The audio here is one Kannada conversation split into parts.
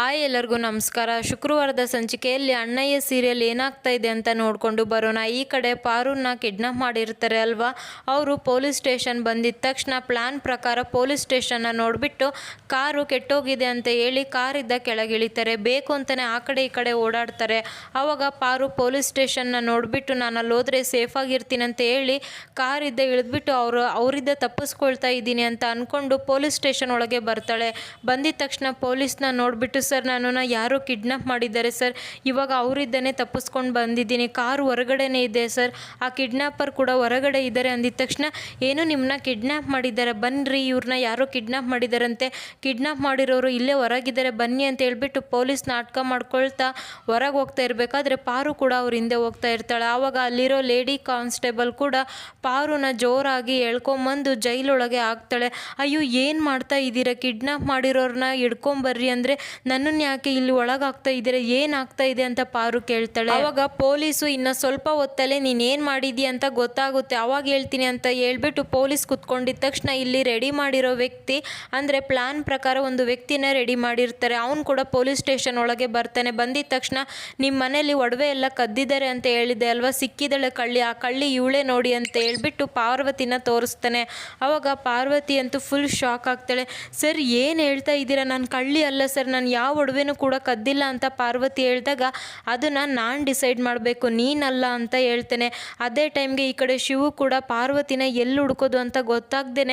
ಹಾಯ್ ಎಲ್ಲರಿಗೂ ನಮಸ್ಕಾರ. ಶುಕ್ರವಾರದ ಸಂಚಿಕೆಯಲ್ಲಿ ಅಣ್ಣಯ್ಯ ಸೀರಿಯಲ್ ಏನಾಗ್ತಾ ಇದೆ ಅಂತ ನೋಡಿಕೊಂಡು ಬರೋಣ. ಈ ಕಡೆ ಪಾರೂನ್ನ ಕಿಡ್ನಾಪ್ ಮಾಡಿರ್ತಾರೆ ಅಲ್ವಾ? ಅವರು ಪೊಲೀಸ್ ಸ್ಟೇಷನ್ ಬಂದಿದ್ದ ತಕ್ಷಣ ಪ್ಲ್ಯಾನ್ ಪ್ರಕಾರ ಪೊಲೀಸ್ ಸ್ಟೇಷನ್ನ ನೋಡಿಬಿಟ್ಟು ಕಾರು ಕೆಟ್ಟೋಗಿದೆ ಅಂತ ಹೇಳಿ ಕಾರಿದ್ದ ಕೆಳಗಿಳಿತಾರೆ. ಬೇಕು ಅಂತಲೇ ಆ ಕಡೆ ಈ ಕಡೆ ಓಡಾಡ್ತಾರೆ. ಆವಾಗ ಪಾರು ಪೊಲೀಸ್ ಸ್ಟೇಷನ್ನ ನೋಡಿಬಿಟ್ಟು ನಾನು ಅಲ್ಲಿ ಹೋದರೆ ಸೇಫಾಗಿರ್ತೀನಿ ಅಂತ ಹೇಳಿ ಕಾರಿದ್ದ ಇಳಿದ್ಬಿಟ್ಟು ಅವರು, ಅವರಿದ್ದ ತಪ್ಪಿಸ್ಕೊಳ್ತಾ ಇದ್ದೀನಿ ಅಂತ ಅಂದ್ಕೊಂಡು ಪೊಲೀಸ್ ಸ್ಟೇಷನ್ ಒಳಗೆ ಬರ್ತಾಳೆ. ಬಂದಿದ ತಕ್ಷಣ ಪೊಲೀಸ್ನ ನೋಡಿಬಿಟ್ಟು ಸರ್ ನನ್ನನ್ನು ಯಾರೋ ಕಿಡ್ನಾಪ್ ಮಾಡಿದ್ದಾರೆ ಸರ್. ಇವಾಗ ಅವರಿದ್ದಾನೆ ತಪ್ಪಿಸ್ಕೊಂಡು ಬಂದಿದ್ದೀನಿ. ಕಾರು ಹೊರಗಡೆನೇ ಇದೆ ಸರ್. ಆ ಕಿಡ್ನಾಪರ್ ಕೂಡ ಹೊರಗಡೆ ಇದ್ದಾರೆ ಅಂದಿದ ತಕ್ಷಣ ಏನು ನಿಮ್ಮನ್ನ ಕಿಡ್ನಾಪ್ ಮಾಡಿದ್ದಾರೆ. ಬನ್ನಿರಿ ಇವ್ರನ್ನ ಯಾರೋ ಕಿಡ್ನಾಪ್ ಮಾಡಿದಾರಂತೆ ಕಿಡ್ನಾಪ್ ಮಾಡಿರೋರು ಇಲ್ಲೇ ಹೊರಗಿದ್ದಾರೆ. ಬನ್ನಿ ಅಂತ ಹೇಳ್ಬಿಟ್ಟು ಪೊಲೀಸ್ ನಾಟಕ ಮಾಡ್ಕೊಳ್ತಾ ಹೊರಗೆ ಹೋಗ್ತಾ ಇರಬೇಕಾದ್ರೆ ಪಾರು ಕೂಡ ಅವ್ರ ಹಿಂದೆ ಹೋಗ್ತಾ ಇರ್ತಾಳೆ. ಆವಾಗ ಅಲ್ಲಿರೋ ಲೇಡಿ ಕಾನ್ಸ್ಟೇಬಲ್ ಕೂಡ ಪಾರುನ ಜೋರಾಗಿ ಎಳ್ಕೊಂಬಂದು ಜೈಲೊಳಗೆ ಆಗ್ತಾಳೆ ಅಯ್ಯೋ, ಏನು ಮಾಡ್ತಾ ಇದ್ದೀರಾ? ಕಿಡ್ನಾಪ್ ಮಾಡಿರೋರನ್ನ ಹಿಡ್ಕೊಂಬರ್ರಿ ಅಂದರೆ ನನ್ನನ್ನು ಯಾಕೆ ಇಲ್ಲಿ ಒಳಗೆ ಹಾಕ್ತಾ ಇದ್ದೀರಾ? ಏನಾಗ್ತಾ ಇದೆ ಅಂತ ಪಾರು ಕೇಳ್ತಾಳೆ. ಅವಾಗ ಪೊಲೀಸು ಇನ್ನು ಸ್ವಲ್ಪ ಹೊತ್ತಲ್ಲೇ ನೀನು ಏನು ಮಾಡಿದೀಯ ಅಂತ ಗೊತ್ತಾಗುತ್ತೆ. ಅವಾಗ ಹೇಳ್ತೀನಿ ಅಂತ ಹೇಳ್ಬಿಟ್ಟು ಪೊಲೀಸ್ ಕುತ್ಕೊಂಡಿದ್ದ ತಕ್ಷಣ ಇಲ್ಲಿ ರೆಡಿ ಮಾಡಿರೋ ವ್ಯಕ್ತಿ, ಅಂದರೆ ಪ್ಲಾನ್ ಪ್ರಕಾರ ಒಂದು ವ್ಯಕ್ತಿನ ರೆಡಿ ಮಾಡಿರ್ತಾರೆ. ಅವನು ಕೂಡ ಪೊಲೀಸ್ ಸ್ಟೇಷನ್ ಒಳಗೆ ಬರ್ತಾನೆ. ಬಂದಿದ ತಕ್ಷಣ ನಿಮ್ಮ ಮನೇಲಿ ಒಡವೆ ಎಲ್ಲ ಕದ್ದಿದ್ದಾರೆ ಅಂತ ಹೇಳಿದೆ ಅಲ್ವಾ? ಸಿಕ್ಕಿದಳೆ ಕಳ್ಳಿ. ಆ ಕಳ್ಳಿ ಇವಳೆ ನೋಡಿ ಅಂತ ಹೇಳ್ಬಿಟ್ಟು ಪಾರ್ವತಿನ ತೋರಿಸ್ತಾನೆ. ಅವಾಗ ಪಾರ್ವತಿ ಅಂತೂ ಫುಲ್ ಶಾಕ್ ಆಗ್ತಾಳೆ. ಸರ್, ಏನು ಹೇಳ್ತಾ ಇದ್ದೀರಾ? ನಾನು ಕಳ್ಳಿ ಅಲ್ಲ ಸರ್. ನಾನು ಯಾವ ಒಡವೆನೂ ಕೂಡ ಕದ್ದಿಲ್ಲ ಅಂತ ಪಾರ್ವತಿ ಹೇಳಿದಾಗ, ಅದನ್ನು ನಾನು ಡಿಸೈಡ್ ಮಾಡಬೇಕು, ನೀನಲ್ಲ ಅಂತ ಹೇಳ್ತೇನೆ. ಅದೇ ಟೈಮ್ಗೆ ಈ ಕಡೆ ಶಿವು ಕೂಡ ಪಾರ್ವತಿನ ಎಲ್ಲಿ ಹುಡ್ಕೋದು ಅಂತ ಗೊತ್ತಾಗ್ದೇ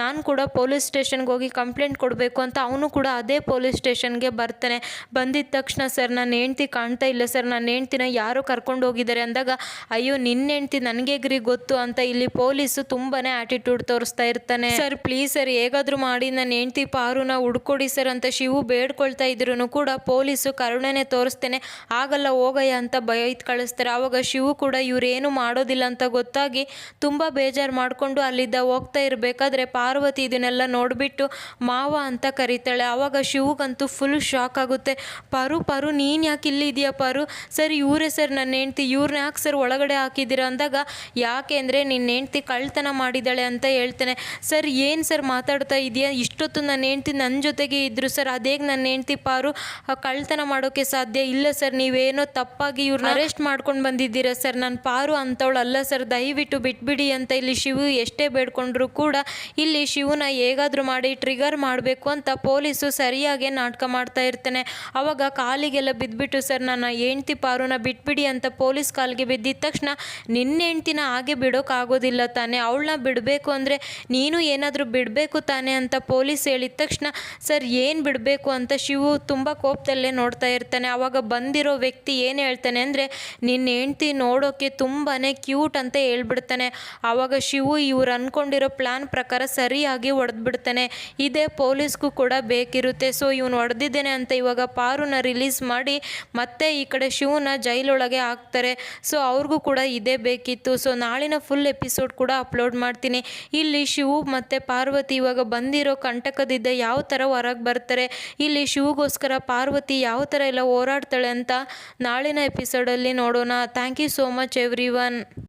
ನಾನು ಕೂಡ ಪೊಲೀಸ್ ಸ್ಟೇಷನ್ಗೆ ಹೋಗಿ ಕಂಪ್ಲೇಂಟ್ ಕೊಡಬೇಕು ಅಂತ ಅವನು ಕೂಡ ಅದೇ ಪೊಲೀಸ್ ಸ್ಟೇಷನ್ಗೆ ಬರ್ತಾನೆ. ಬಂದಿದ್ದ ತಕ್ಷಣ, ಸರ್ ನನ್ನ ಹೆಂಡ್ತಿ ಕಾಣ್ತಾ ಇಲ್ಲ, ಸರ್ ನನ್ನ ಹೆಂಡ್ತಿನ ಯಾರೋ ಕರ್ಕೊಂಡು ಹೋಗಿದ್ದಾರೆ ಅಂದಾಗ, ಅಯ್ಯೋ ನಿನ್ನ ಹೆಂಡ್ತಿ ನನಗೆ ಗ್ರಿ ಗೊತ್ತು ಅಂತ ಇಲ್ಲಿ ಪೊಲೀಸು ತುಂಬಾ ಆಟಿಟ್ಯೂಡ್ ತೋರಿಸ್ತಾ ಇರ್ತಾನೆ. ಸರ್ ಪ್ಲೀಸ್ ಸರ್, ಹೇಗಾದರೂ ಮಾಡಿ ನನ್ನ ಹೆಂಡ್ತಿ ಪಾರುನ ಹುಡ್ಕೊಡಿ ಸರ್ ಅಂತ ಶಿವು ಬೇಡ್ಕೊಳ್ತಾ ಇದ್ರು ಕೂಡ ಪೊಲೀಸು ಕರುಣೆನೇ ತೋರಿಸ್ತೇನೆ. ಆಗಲ್ಲ ಹೋಗಯ್ಯ ಅಂತ ಭಯ ಕಳಿಸ್ತಾರೆ. ಆವಾಗ ಶಿವು ಕೂಡ ಇವರೇನು ಮಾಡೋದಿಲ್ಲ ಅಂತ ಗೊತ್ತಾಗಿ ತುಂಬ ಬೇಜಾರು ಮಾಡಿಕೊಂಡು ಅಲ್ಲಿದ್ದ ಹೋಗ್ತಾ ಇರಬೇಕಾದ್ರೆ ಪಾರ್ವತಿ ಇದನ್ನೆಲ್ಲ ನೋಡಿಬಿಟ್ಟು ಮಾವ ಅಂತ ಕರೀತಾಳೆ. ಆವಾಗ ಶಿವಗಂತೂ ಫುಲ್ ಶಾಕ್ ಆಗುತ್ತೆ. ಪರು ಪರು, ನೀನು ಯಾಕೆ ಇಲ್ಲಿದೆಯಾ ಪರು? ಸರ್, ಇವರೇ ಸರ್ ನನ್ನ ಹೆಂಡ್ತಿ. ಇವ್ರನ್ನ ಯಾಕೆ ಸರ್ ಒಳಗಡೆ ಹಾಕಿದ್ದೀರಾ? ಅಂದಾಗ, ಯಾಕೆ ಅಂದರೆ ನಿನ್ನ ಹೆಂಡ್ತಿ ಕಳ್ತನ ಮಾಡಿದ್ದಾಳೆ ಅಂತ ಹೇಳ್ತೇನೆ. ಸರ್, ಏನು ಸರ್ ಮಾತಾಡ್ತಾ ಇದೆಯಾ? ಇಷ್ಟೊತ್ತು ನನ್ನ ಹೆಂಡ್ತಿ ನನ್ನ ಜೊತೆಗೆ ಇದ್ದರು ಸರ್ ಅದೇಗೆ ನನ್ನ ಹೆಂಡ್ತಿ ಪಾರು ಅವರು ಕಳ್ತನ ಮಾಡೋಕ್ಕೆ ಸಾಧ್ಯ ಇಲ್ಲ ಸರ್ ನೀವೇನೋ ತಪ್ಪಾಗಿ ಇವ್ರನ್ನ ಅರೆಸ್ಟ್ ಮಾಡ್ಕೊಂಡು ಬಂದಿದ್ದೀರಾ ಸರ್? ನಾನು ಪಾರು ಅಂತವಳು ಅಲ್ಲ ಸರ್ ದಯವಿಟ್ಟು ಬಿಟ್ಬಿಡಿ ಅಂತ ಇಲ್ಲಿ ಶಿವು ಎಷ್ಟೇ ಬೇಡ್ಕೊಂಡ್ರು ಕೂಡ ಇಲ್ಲಿ ಶಿವನ ಹೇಗಾದರೂ ಮಾಡಿ ಟ್ರಿಗರ್ ಮಾಡಬೇಕು ಅಂತ ಪೊಲೀಸು ಸರಿಯಾಗಿ ನಾಟಕ ಮಾಡ್ತಾ ಇರ್ತಾನೆ. ಅವಾಗ ಕಾಲಿಗೆಲ್ಲ ಬಿದ್ದುಬಿಟ್ಟು ಸರ್ ನನ್ನ ಹೆಂಡ್ತಿ ಪಾರುನ ಬಿಟ್ಬಿಡಿ ಅಂತ ಪೊಲೀಸ್ ಕಾಲಿಗೆ ಬಿದ್ದಿದ ತಕ್ಷಣ ನಿನ್ನ ಹೆಂಡ್ತಿನ ಹಾಗೆ ಬಿಡೋಕ್ಕಾಗೋದಿಲ್ಲ ತಾನೆ ಅವಳನ್ನ ಬಿಡಬೇಕು ಅಂದರೆ ನೀನು ಏನಾದರೂ ಬಿಡಬೇಕು ತಾನೆ ಅಂತ ಪೊಲೀಸ್ ಹೇಳಿದ ತಕ್ಷಣ ಸರ್ ಏನು ಬಿಡಬೇಕು? ಅಂತ ಶಿವು ತುಂಬ ಕೋಪದಲ್ಲೇ ನೋಡ್ತಾ ಇರ್ತಾನೆ. ಆವಾಗ ಬಂದಿರೋ ವ್ಯಕ್ತಿ ಏನು ಹೇಳ್ತಾನೆ ಅಂದರೆ ನಿನ್ನ ಹೆಂಡ್ತಿ ನೋಡೋಕ್ಕೆ ತುಂಬಾ ಕ್ಯೂಟ್ ಅಂತ ಹೇಳ್ಬಿಡ್ತಾನೆ. ಆವಾಗ ಶಿವು ಇವ್ರು ಅಂದ್ಕೊಂಡಿರೋ ಪ್ಲ್ಯಾನ್ ಪ್ರಕಾರ ಸರಿಯಾಗಿ ಹೊಡೆದ್ಬಿಡ್ತಾನೆ ಇದೇ ಪೊಲೀಸ್ಗೂ ಕೂಡ ಬೇಕಿರುತ್ತೆ. ಸೊ, ಇವನು ಹೊಡೆದಿದ್ದೇನೆ ಅಂತ ಇವಾಗ ಪಾರುನ ರಿಲೀಸ್ ಮಾಡಿ ಮತ್ತೆ ಈ ಕಡೆ ಶಿವನ ಜೈಲೊಳಗೆ ಹಾಕ್ತಾರೆ. ಸೊ, ಅವ್ರಿಗೂ ಕೂಡ ಇದೇ ಬೇಕಿತ್ತು. ಸೊ, ನಾಳಿನ ಫುಲ್ ಎಪಿಸೋಡ್ ಕೂಡ ಅಪ್ಲೋಡ್ ಮಾಡ್ತೀನಿ. ಇಲ್ಲಿ ಶಿವು ಮತ್ತು ಪಾರ್ವತಿ ಇವಾಗ ಬಂದಿರೋ ಕಂಟಕದಿಂದ ಯಾವ ಥರ ಹೊರಗೆ ಬರ್ತಾರೆ? ಇಲ್ಲಿ ಶಿವಗೋಸ್ಕರ ಪಾರ್ವತಿ ಯಾವ ಥರ ಎಲ್ಲ ಹೋರಾಡ್ತಾಳೆ ಅಂತ ನಾಳಿನ ಎಪಿಸೋಡಲ್ಲಿ ನೋಡೋಣ. Thank you so much everyone